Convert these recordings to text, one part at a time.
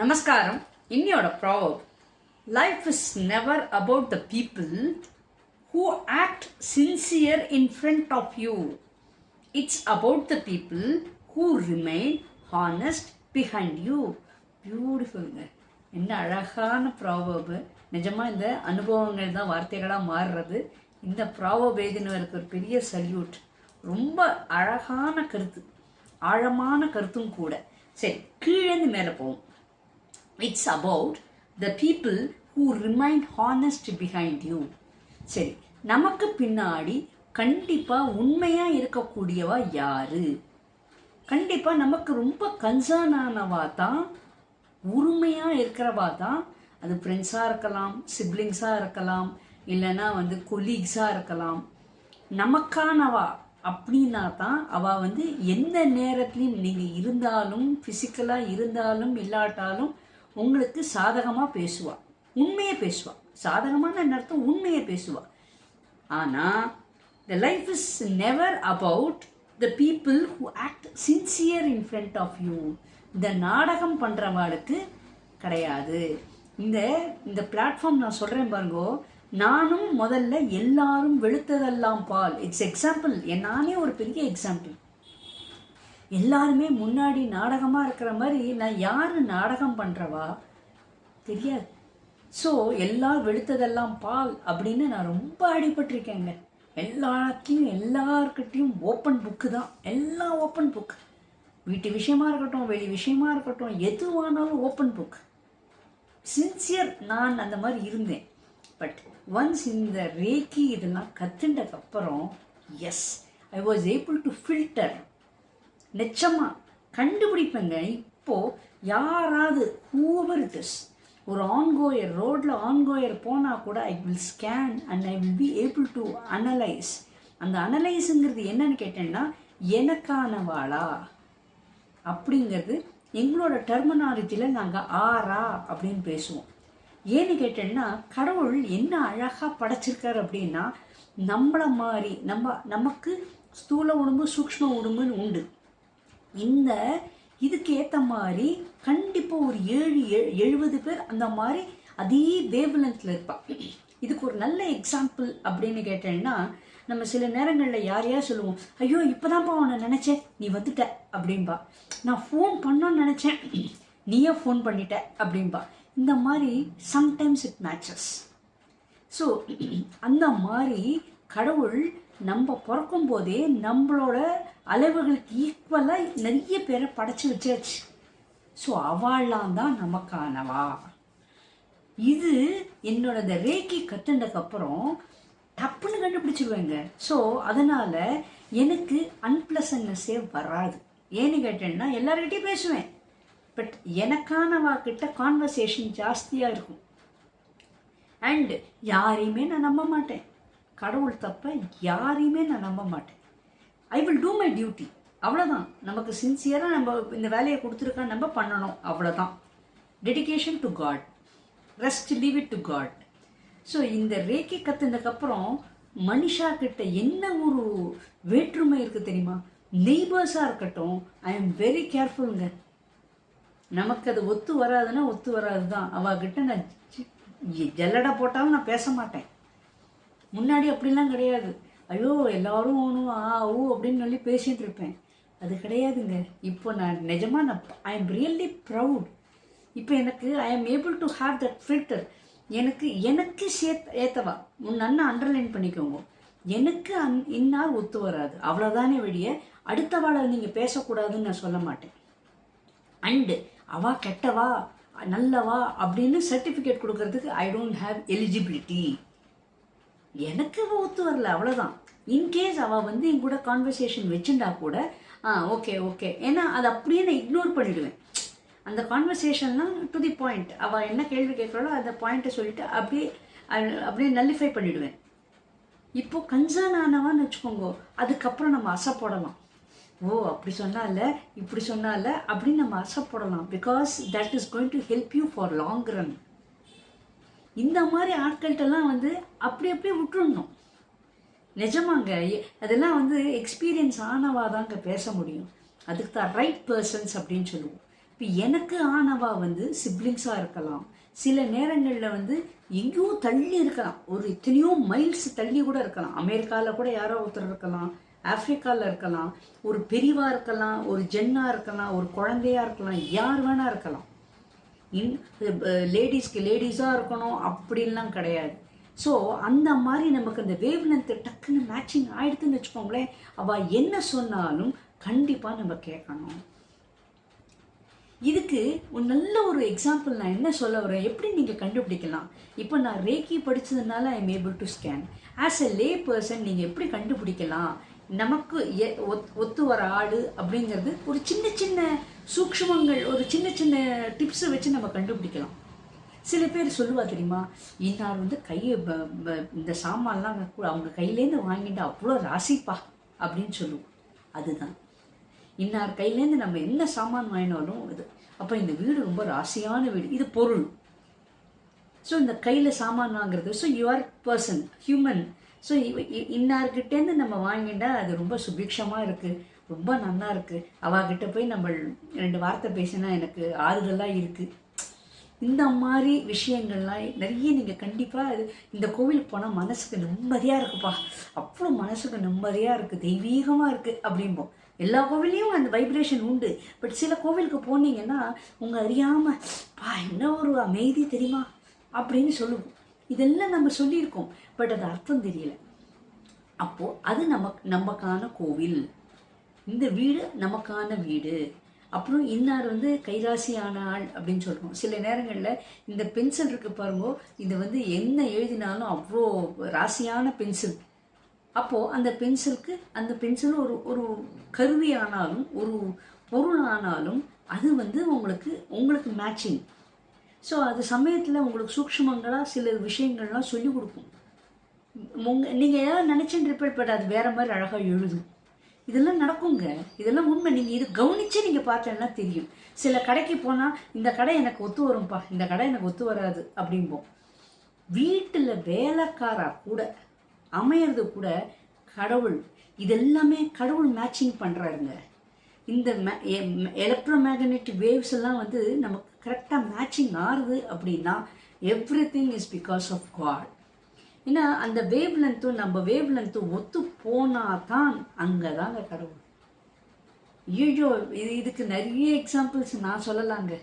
நமஸ்காரம். இன்னையோட proverb life is never about the people who act sincere in front of you it's about the people who remain honest behind you பியூட்டிஃபுல்ங்க என்ன அழகான ப்ராவபு நிஜமாக இந்த அனுபவங்கள் தான் வார்த்தைகளாக மாறுறது. இந்த ப்ராவப் எழுதினவருக்கு ஒரு பெரிய சல்யூட் ரொம்ப அழகான கருத்து. ஆழமான கருத்தும் கூட. சரி கீழேந்து மேலே போவோம். It's about the people who remain honest behind you சரி நமக்கு பின்னாடி கண்டிப்பாக உண்மையாக இருக்கக்கூடியவா யாரு? கண்டிப்பாக நமக்கு ரொம்ப கன்சர்ன் ஆனவா தான் உரிமையாக இருக்கிறவா தான். அது ஃப்ரெண்ட்ஸாக இருக்கலாம் சிப்ளிங்ஸாக இருக்கலாம் இல்லைன்னா வந்து கொலீக்ஸாக இருக்கலாம். நமக்கானவா அப்படின்னா தான் அவள் வந்து எந்த நேரத்துலையும் நீங்கள் இருந்தாலும் ஃபிசிக்கலாக இருந்தாலும் இல்லாட்டாலும் உங்களுக்கு சாதகமாக பேசுவா. உண்மையை பேசுவா. சாதகமான அர்த்தம்? உண்மையை பேசுவா. ஆனால் the life is never about the people who act sincere in front of you இந்த நாடகம் பண்ணுறவாளுக்கு கிடையாது. இந்த இந்த பிளாட்ஃபார்ம் நான் சொல்கிறேன் பாருங்கோ. நானும் முதல்ல எல்லாரும் வெளுத்ததெல்லாம் பால். இட்ஸ் எக்ஸாம்பிள் நானே ஒரு பெரிய எக்ஸாம்பிள் எல்லாருமே முன்னாடி நாடகமாக இருக்கிற மாதிரி நான் யார் நாடகம் பண்ணுறவா தெரியாது. ஸோ எல்லாம் வெளுத்ததெல்லாம் பால் அப்படின்னு நான் ரொம்ப அடிபட்டிருக்கேங்க. எல்லாத்தையும் எல்லார்கிட்டையும் ஓப்பன் புக்கு தான். எல்லாம் ஓப்பன் புக் வீட்டு விஷயமா இருக்கட்டும் வெளி விஷயமா இருக்கட்டும் எதுவானாலும் ஓப்பன் புக் சின்சியர் நான் அந்த மாதிரி இருந்தேன். பட் ஒன்ஸ் இந்த ரேக்கி இதெல்லாம் கற்றுண்டதுக்கப்புறம் yes I was able to filter நிச்சயமா கண்டுபிடிப்பேங்க. இப்போ யாராவது ஹூவர் இட் இஸ் ஒரு ஆன்கோயர் ரோட்டில் ஆன்கோயர் போனால் கூட I will scan and I will be able to analyse அந்த அனலைஸுங்கிறது என்னன்னு கேட்டேன்னா எனக்கானவாளா? அப்படிங்கிறது எங்களோட டெர்மினாலஜியில் நாங்கள் ஆரா அப்படின்னு பேசுவோம். ஏன்னு கேட்டேன்னா கடவுள் என்ன அழகாக படைச்சிருக்காரு அப்படின்னா நம்மளை மாதிரி நம்ம நமக்கு ஸ்தூல உடம்பு சூக்ஷ்ம உடம்புன்னு உண்டு. இந்த இதுக்கு ஏற்ற மாதிரி கண்டிப்பாக ஒரு ஏழு எழுபது பேர் அந்த மாதிரி அதே வேவ்லென்த்தில் இருப்பாள் இதுக்கு ஒரு நல்ல எக்ஸாம்பிள் அப்படின்னு கேட்டேன்னா நம்ம சில நேரங்களில் யாரையா சொல்லுவோம் ஐயோ இப்போதான்ப்பா உன்னை நினச்சேன் நீ வந்துட்ட அப்படின்பா நான் ஃபோன் பண்ணோன்னு நினச்சேன் நீயே ஃபோன் பண்ணிட்ட அப்படின்பா இந்த மாதிரி சம்டைம்ஸ் இட் மேட்சஸ் ஸோ அந்த மாதிரி கடவுள் நம்ம பிறக்கும் போதே நம்மளோட அளவுகளுக்கு ஈக்குவலாக நிறைய பேரை படைச்சி வச்சாச்சு. ஸோ அவள்லாம் தான் நமக்கானவா? இது என்னோட இந்த ரேக்கி கற்றுனதுக்கப்புறம் டப்புன்னு கண்டுபிடிச்சிருவேங்க. ஸோ அதனால் எனக்கு அன்பிளசன்னஸே வராது. ஏன்னு கேட்டேன்னா எல்லார்கிட்டையும் பேசுவேன். பட் எனக்கானவா கிட்ட கான்வர்சேஷன் ஜாஸ்தியாக இருக்கும். அண்ட் யாரையுமே நான் நம்ப மாட்டேன். கடவுள் தப்ப யாரையுமே நான் நம்ப மாட்டேன். I will do my duty அவ்வளோதான் நமக்கு சின்சியராக நம்ம இந்த வேலையை கொடுத்துருக்கா நம்ம பண்ணணும். அவ்வளோதான் dedication to God rest leave it to God so இந்த ரேக்கி கற்றுனதுக்கப்புறம் மனுஷா கிட்ட என்ன ஒரு வேற்றுமை இருக்குது தெரியுமா? நெய்பர்ஸாக இருக்கட்டும் ஐ எம் வெரி கேர்ஃபுல்ங்க நமக்கு அது ஒத்து வராதுன்னா ஒத்து வராது தான் அவகிட்ட நான் ஜல்லடை போட்டாலும் நான் பேச மாட்டேன். முன்னாடி அப்படிலாம் கிடையாது. ஐயோ எல்லாரும் ஓணும் ஆ ஊ அப்படின்னு சொல்லி பேசிட்டு இருப்பேன். அது கிடையாதுங்க. இப்போ நான் நிஜமா நான் ஐ எம் ரியல்லி ப்ரவுட் இப்போ எனக்கு I am able to have that filter எனக்கு எனக்கு சேத் ஏத்தவா? உன் அண்ணன் அண்டர்லைன் பண்ணிக்கோங்க. எனக்கு அந் இன்னார் ஒத்து வராது. அவ்வளோதானே வெளிய. அடுத்தவாளை நீங்கள் பேசக்கூடாதுன்னு நான் சொல்ல மாட்டேன். அண்டு அவா கெட்டவா? நல்லவா? அப்படின்னு சர்டிஃபிகேட் கொடுக்கறதுக்கு ஐ டோன்ட் ஹேவ் எலிஜிபிலிட்டி எனக்கு அவ ஒத்து வரல அவ்வளோதான் இன்கேஸ் அவள் வந்து என் கூட கான்வர்சேஷன் வச்சுட்டா கூட ஆ ஓகே ஓகே ஏன்னா அதை அப்படியே நான் இக்னோர் பண்ணிடுவேன். அந்த கான்வர்சேஷன்லாம் டு தி பாயிண்ட் அவள் என்ன கேள்வி கேட்குறாளோ அந்த பாயிண்ட்டை சொல்லிட்டு அப்படியே அப்படியே நல்லிஃபை பண்ணிடுவேன். இப்போ கன்சர்ன் ஆனவான்னு வச்சுக்கோங்க அதுக்கப்புறம் நம்ம அசைப்படலாம் ஓ அப்படி சொன்னால இப்படி சொன்னால அப்படின்னு நம்ம அசைப்படலாம் because that is going to help you for long run இந்த மாதிரி ஆட்கள்கிட்டலாம் வந்து அப்படி அப்படியே விட்டுடணும் நிஜமாங்க அதெல்லாம் வந்து எக்ஸ்பீரியன்ஸ் ஆனவா தாங்க பேச முடியும். அதுக்கு தான் ரைட் பர்சன்ஸ் அப்படின்னு சொல்லுவோம். இப்போ எனக்கு ஆனவா வந்து சிப்ளிங்ஸாக இருக்கலாம். சில நேரங்களில் வந்து எங்கேயோ தள்ளி இருக்கலாம். ஒரு எத்தனையோ மைல்ஸ் தள்ளி கூட இருக்கலாம். அமெரிக்காவில் கூட யாரோ ஒருத்தர் இருக்கலாம். ஆஃப்ரிக்காவில் இருக்கலாம். ஒரு பெரிவாக இருக்கலாம். ஒரு ஜென்னாக இருக்கலாம். ஒரு குழந்தையாக இருக்கலாம். யார் வேணா இருக்கலாம். இன் லேடிஸ்க்கு லேடிஸாக இருக்கணும் அப்படின்லாம் கிடையாது. ஸோ அந்த மாதிரி நமக்கு அந்த வேவ் லென்த்து டக்குன்னு மேட்சிங் ஆயிடுதுன்னு வச்சுக்கோங்களேன். அவள் என்ன சொன்னாலும் கண்டிப்பாக நம்ம கேட்கணும். இதுக்கு ஒரு நல்ல ஒரு எக்ஸாம்பிள் நான் என்ன சொல்ல வரேன்? எப்படி நீங்கள் கண்டுபிடிக்கலாம்? இப்போ நான் reiki படித்ததுனால I am able to scan as a lay person நீங்கள் எப்படி கண்டுபிடிக்கலாம்? நமக்கு எ- ஒத்து வர ஆடு அப்படிங்கிறது ஒரு சின்ன சின்ன சூக்ஷ்மங்கள் ஒரு சின்ன சின்ன டிப்ஸை வச்சு நம்ம கண்டுபிடிக்கலாம். சில பேர் சொல்லுவா தெரியுமா இன்னார் வந்து கையை ப- ப- இந்த சாமான்லாம் அவங்க கையிலேருந்து வாங்கிட்டு அவ்வளோ ராசிப்பா அப்படின்னு சொல்லுவோம். அதுதான். இன்னார் கையிலேருந்து நம்ம என்ன சாமான் வாங்கினாலும் இது அப்போ இந்த வீடு ரொம்ப ராசியான வீடு. இது பொருள். ஸோ இந்த கையில் சாமான் வாங்குறது. So your person human so இன்னார்கிட்டேருந்து நம்ம வாங்கிட்டா அது ரொம்ப சுபிக்ஷமாக இருக்குது ரொம்ப நல்லா இருக்குது அவாகிட்ட போய் நம்ம ரெண்டு வார்த்தை பேசினா எனக்கு ஆறுதலாக இருக்குது இந்த மாதிரி விஷயங்கள்லாம் நிறைய நீங்கள் கண்டிப்பாக அது இந்த கோவிலுக்கு போனால் மனசுக்கு நிம்மதியாக இருக்குப்பா. அவ்வளோ மனசுக்கு நிம்மதியாக இருக்குது தெய்வீகமாக இருக்குது அப்படிம்போம் எல்லா கோவில்லையும் அந்த வைப்ரேஷன் உண்டு. பட் சில கோவிலுக்கு போனீங்கன்னா உங்கள் அறியாமல் பா என்ன ஒரு அமைதி தெரியுமா? அப்படின்னு சொல்லுவோம். இதெல்லாம் நம்ம சொல்லியிருக்கோம். பட் அது அர்த்தம் தெரியல. அப்போது அது நமக்கு நமக்கான கோவில். இந்த வீடு நமக்கான வீடு. அப்புறம் இன்னார் வந்து கைராசியான ஆள் அப்படின்னு சொல்கிறோம் சில நேரங்களில் இந்த பென்சில் இருக்கு பாருங்க இது வந்து என்ன எழுதினாலும் அவ்வளோ ராசியான பென்சில் அப்போது அந்த பென்சிலுக்கு அந்த பென்சில் ஒரு ஒரு கருவி ஆனாலும் ஒரு பொருள் ஆனாலும் அது வந்து உங்களுக்கு உங்களுக்கு மேட்சிங் ஸோ அது சமயத்தில் உங்களுக்கு சூக்ஷ்மங்களாக சில விஷயங்கள்லாம் சொல்லிக் கொடுக்கும். உங்க நீங்கள் ஏதாவது நினச்சின்னு ரிப்பேர் பட் அது வேறு மாதிரி அழகாக எழுதும். இதெல்லாம் நடக்குங்க. இதெல்லாம் உண்மை. நீங்கள் இது கவனித்து நீங்கள் பார்த்தேன்னா தெரியும். சில கடைக்கு போனால் இந்த கடை எனக்கு ஒத்து வரும்ப்பா இந்த கடை எனக்கு ஒத்து வராது அப்படிம்போம். வீட்டில் வேலைக்காரா கூட அமையிறது கூட கடவுள் இதெல்லாமே கடவுள் மேட்சிங் பண்ணுறாருங்க இந்த எலக்ட்ரோ மேக்னெட்டிக் வேவ்ஸ் எல்லாம் வந்து நமக்கு கரெக்டாக மேட்சிங் ஆறுது அப்படின்னா everything is because of God ஏன்னா அந்த வேவ் லென்த்தும் நம்ம வேவ் லென்த்தும் ஒத்து போனால் தான் அங்கே தாங்க கடவுள். ஐயோ இது இதுக்கு நிறைய எக்ஸாம்பிள்ஸ் நான் சொல்லலாங்க.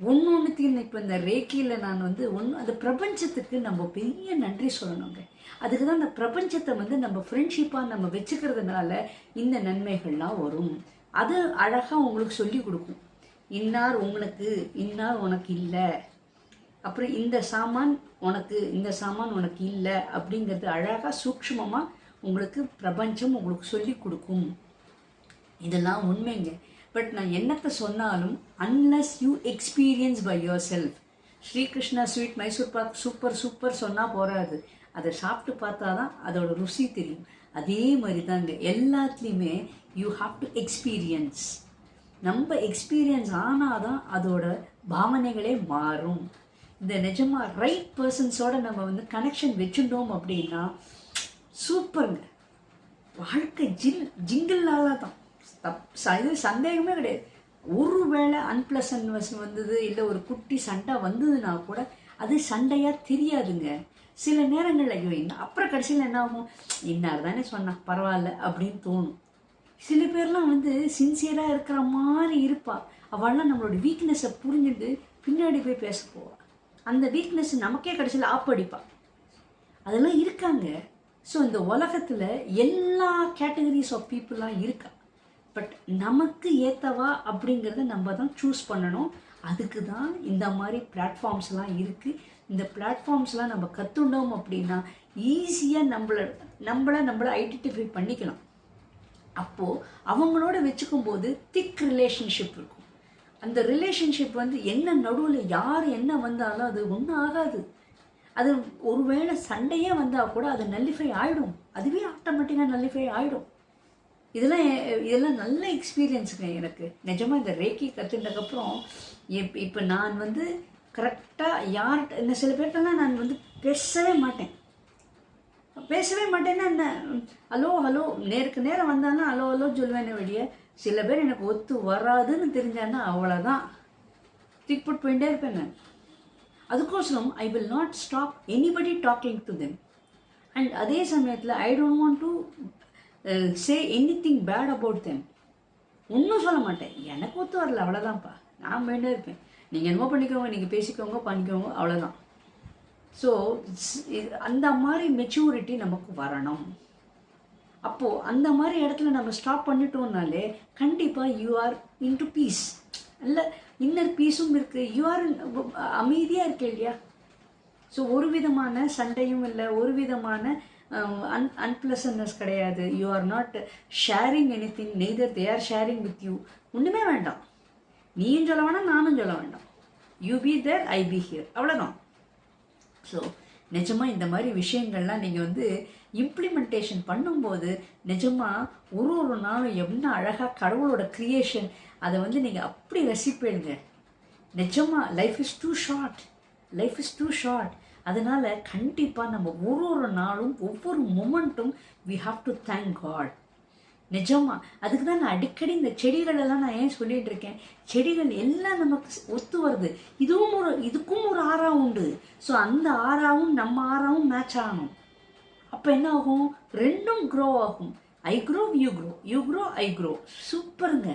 ஒன்று ஒன்றுத்தையும் இப்போ இந்த ரேக்கியில் நான் வந்து ஒன்று அந்த பிரபஞ்சத்துக்கு நம்ம பெரிய நன்றி சொல்லணுங்க. அதுக்கு தான் அந்த பிரபஞ்சத்தை வந்து நம்ம ஃப்ரெண்ட்ஷிப்பாக நம்ம வச்சுக்கிறதுனால இந்த நன்மைகள்லாம் வரும். அது அழகாக உங்களுக்கு சொல்லி கொடுக்கும். இன்னார் உங்களுக்கு இன்னார் உனக்கு இல்லை. அப்புறம் இந்த சாமான் உனக்கு இந்த சாமான் உனக்கு இல்லை அப்படிங்கிறது அழகாக சூக்ஷ்மமாக உங்களுக்கு பிரபஞ்சம் உங்களுக்கு சொல்லி கொடுக்கும். இதெல்லாம் உண்மைங்க. பட் நான் என்னத்தை சொன்னாலும் unless you experience by yourself Srikrishna sweet Mysore pak super super சொன்னால் போகாது அதை சாப்பிட்டு பார்த்தா தான் அதோட ருசி தெரியும். அதே மாதிரி தாங்க எல்லாத்துலேயுமே யூ ஹாவ் டு எக்ஸ்பீரியன்ஸ் நம்ம எக்ஸ்பீரியன்ஸ் ஆனால் தான் அதோட பாவனைகளே மாறும். இந்த நிஜமாக ரைட் பர்சன்ஸோட நம்ம வந்து கனெக்ஷன் வச்சுட்டோம் அப்படின்னா சூப்பருங்க வாழ்க்கை ஜில் ஜிங்கிள்னால தான் தப் ச- இது சந்தேகமே கிடையாது. ஒரு வேளை அன்பிளசன்வஸ் வந்தது இல்லை ஒரு குட்டி சண்டை வந்ததுன்னா கூட அது சண்டையாக தெரியாதுங்க. சில நேரங்களில் ஐயோ என்ன அப்புறம் கடைசியில் என்ன ஆகும்? இன்னார் தானே சொன்னா பரவாயில்ல அப்படின்னு தோணும். சில பேர்லாம் வந்து சின்சியராக இருக்கிற மாதிரி இருப்பாள் அவள்லாம் நம்மளோட வீக்னஸை புரிஞ்சுட்டு பின்னாடி போய் பேச போவாள் அந்த வீக்னஸ் நமக்கே கடைசியில் ஆப்படிப்பாள் அதெல்லாம் இருக்காங்க. ஸோ இந்த உலகத்தில் எல்லா கேட்டகரிஸ் ஆஃப் பீப்புளாக இருக்கா. பட் நமக்கு ஏத்தவா அப்படிங்கிறத நம்ம தான் சூஸ் பண்ணணும். அதுக்கு தான் இந்த மாதிரி பிளாட்ஃபார்ம்ஸ்லாம் இருக்குது இந்த பிளாட்ஃபார்ம்ஸ்லாம் நம்ம கற்றுண்டோம் அப்படின்னா ஈஸியாக நம்மள நம்மளை நம்மளை ஐடென்டிஃபை பண்ணிக்கலாம். அப்போது அவங்களோட வச்சுக்கும் போது திக் ரிலேஷன்ஷிப் இருக்கும். அந்த ரிலேஷன்ஷிப் வந்து என்ன நடுவில் யார் என்ன வந்தாலும் அது ஒன்றும் ஆகாது. அது ஒருவேளை சண்டையே வந்தால் கூட அது நல்லிஃபை ஆகிடும் அதுவே ஆட்டோமேட்டிக்காக நல்லிஃபை ஆகிடும் இதெல்லாம் இதெல்லாம் நல்ல எக்ஸ்பீரியன்ஸுங்க எனக்கு. நிஜமாக இந்த ரேக்கி கற்றுனதுக்கப்புறம் இப் இப்போ நான் வந்து கரெக்டாக யார்கிட்ட இந்த சில பேர்கிட்டலாம் நான் வந்து பேசவே மாட்டேன். பேசவே மாட்டேன்னா என்ன? ஹலோ ஹலோ நேருக்கு நேரம் வந்தானா ஹலோ ஹலோ சொல்லுவேனே வெளிய சில பேர் எனக்கு ஒத்து வராதுன்னு தெரிஞ்சான்னா அவ்வளோதான் தூக்கி போயிட்டே இருப்பேன் நான் அதுக்கோசரம் I will not stop anybody talking to them and அதே சமயத்தில் I don't want to say anything bad about them ஒன்றும் சொல்ல மாட்டேன். எனக்கு ஒத்து வரல அவ்வளோதான்ப்பா நான் போயிட்டே இருப்பேன். நீங்கள் என்னமோ பண்ணிக்கோங்க நீங்கள் பேசிக்கோங்க பண்ணிக்கோங்க அவ்வளோதான் ஸோ அந்த மாதிரி மெச்சூரிட்டி நமக்கு வரணும். அப்போது அந்த மாதிரி இடத்துல நம்ம ஸ்டாப் பண்ணிட்டோம்னாலே கண்டிப்பாக யூ ஆர் இன்டு பீஸ் இல்லை இன்னர் பீஸும் இருக்குது யூ ஆர் அமைதியாக இருக்கு இல்லையா? ஸோ ஒரு விதமான சண்டையும் இல்லை. ஒரு விதமான um, அன் அன்பிளசன்னஸ் கிடையாது. You are not sharing anything neither they are sharing with you ஒன்றுமே வேண்டாம். நீயும் சொல்ல வேணாம் நானும் சொல்ல வேண்டாம். You be there I be here அவ்வளோதான் ஸோ நிஜமாக இந்த மாதிரி விஷயங்கள்லாம் நீங்கள் வந்து இம்ப்ளிமெண்டேஷன் பண்ணும்போது நிஜமாக ஒரு ஒரு நாளும் என்ன அழகாக கடவுளோட க்ரியேஷன் அதை வந்து நீங்கள் அப்படி ரசிப்பீங்க. நிஜமாக life is too short life is too short அதனால் கண்டிப்பாக நம்ம ஒரு ஒரு நாளும் ஒவ்வொரு மொமெண்ட்டும் we have to thank God நிஜமா. அதுக்கு தான் நான் அடிக்கடி இந்த செடிகள் எல்லாம் நான் ஏன் சொல்லிட்டு இருக்கேன்? செடிகள் எல்லாம் நமக்கு ஒத்து வருது. இதுவும் ஒரு இதுக்கும் ஒரு ஆறா உண்டு. ஸோ அந்த ஆறாவும் நம்ம ஆறாவும் மேட்ச் ஆகணும். அப்போ என்ன ஆகும்? ரெண்டும் க்ரோ ஆகும். I grow you grow you grow I grow சூப்பருங்க.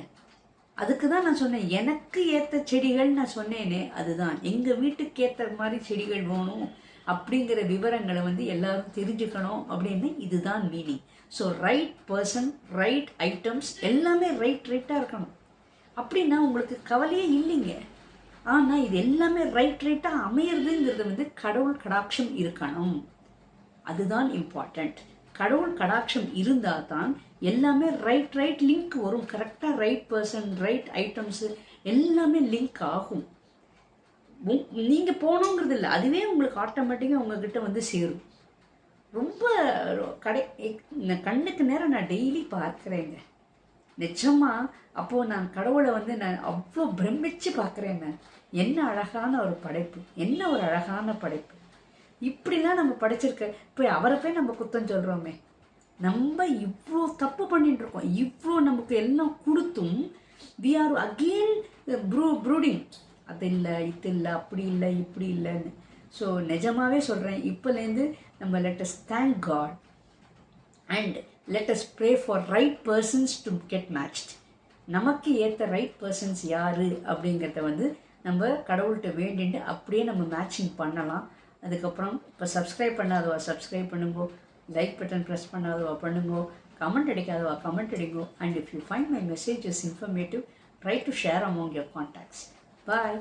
அதுக்கு தான் நான் சொன்னேன். எனக்கு ஏற்ற செடிகள் நான் சொன்னேனே அதுதான். எங்கள் வீட்டுக்கு ஏற்ற மாதிரி செடிகள் வேணும். அப்படிங்கிற விவரங்களை வந்து எல்லாரும் தெரிஞ்சுக்கணும் அப்படின்னு இதுதான் meaning so right person right items எல்லாமே ரைட் ரைட்டாக இருக்கணும். அப்படின்னா உங்களுக்கு கவலையே இல்லைங்க. ஆனால் இது எல்லாமே ரைட் ரைட்டாக அமையிறதுங்கிறது வந்து கடவுள் கடாட்சம் இருக்கணும். அதுதான் இம்பார்ட்டண்ட் கடவுள் கடாட்சம் இருந்தால் தான் எல்லாமே ரைட் ரைட் லிங்க் வரும். கரெக்டாக ரைட் பர்சன் ரைட் ஐட்டம்ஸு எல்லாமே லிங்க் ஆகும். நீங்கள் போகணுங்கிறது இல்லை அதுவே உங்களுக்கு ஆட்டோமேட்டிக்காக உங்ககிட்ட வந்து சேரும். ரொம்ப கடை இந்த கண்ணுக்கு நேரம் நான் டெய்லி பார்க்குறேங்க. நிஜமாக அப்போது நான் கடவுளை வந்து நான் அவ்வளோ பிரமிச்சு பார்க்குறேங்க. என்ன அழகான ஒரு படைப்பு. என்ன ஒரு அழகான படைப்பு. இப்படிலாம் நம்ம படைச்சிருக்க போய் அவரை போய் நம்ம குத்தம் சொல்கிறோமே நம்ம இவ்வளோ தப்பு பண்ணிட்டு இருக்கோம் இவ்வளோ நமக்கு எல்லாம் கொடுத்தும் we are again brew brooding அது இல்லை இது இல்லை அப்படி இல்லை இப்படி இல்லைன்னு. ஸோ நிஜமாவே சொல்கிறேன் இப்போலேருந்து நம்ம let's thank God and let's pray for right persons to get matched நமக்கு ஏற்ற ரைட் பர்சன்ஸ் யார் அப்படிங்கிறத வந்து நம்ம கடவுள்கிட்ட வேண்டிட்டு அப்படியே நம்ம மேட்சிங் பண்ணலாம். அதுக்கப்புறம் இப்போ சப்ஸ்கிரைப் பண்ணாதவா சப்ஸ்கிரைப் பண்ணுங்கோ. லைக் பட்டன் ப்ரெஸ் பண்ணாதவா பண்ணுங்கோ. கமெண்ட் அடிக்காதவா comment அடிங்கோ. And if you find my messages informative try to share among your contacts bye